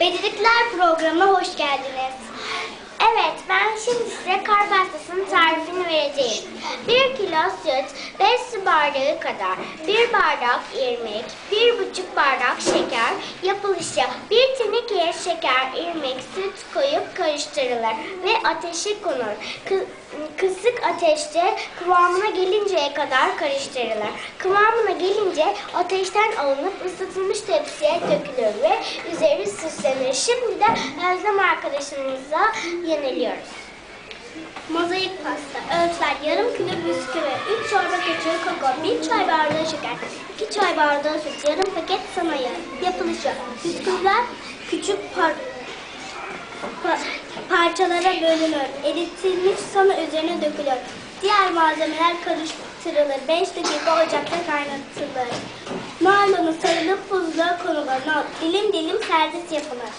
Becerikler programına hoş geldiniz. Evet, ben şimdi size kar pastasının tarifini vereceğim. 1 kilo süt, 5 su bardağı kadar, 1 bardak irmik, 1,5 bardak şeker, yapılışı 1 tenekeye şeker, irmik, süt koyup karıştırılır ve ateşe konur. Kı- kısık ateşte kıvamına gelinceye kadar karıştırılır. Kıvamına gelince ateşten alınıp ısıtılmış tepsiye dökülür ve üzeri süslenir. Şimdi de Özlem arkadaşımıza yeniliyoruz. Mozaik pasta. Ölçüler yarım kilo bisküvi, 3 çorba kaşığı kakao, 1 çay bardağı şeker, 2 çay bardağı süt, yarım paket sanayi. Yapılışı. Bisküviler küçük par pa- parçalara bölünür. Eritilmiş sana üzerine dökülür. Diğer malzemeler karıştırılır. 5 dakika ocakta kaynatılır. Naylonu sarılıp buzluğa konulur. Dilim dilim servis yapılır.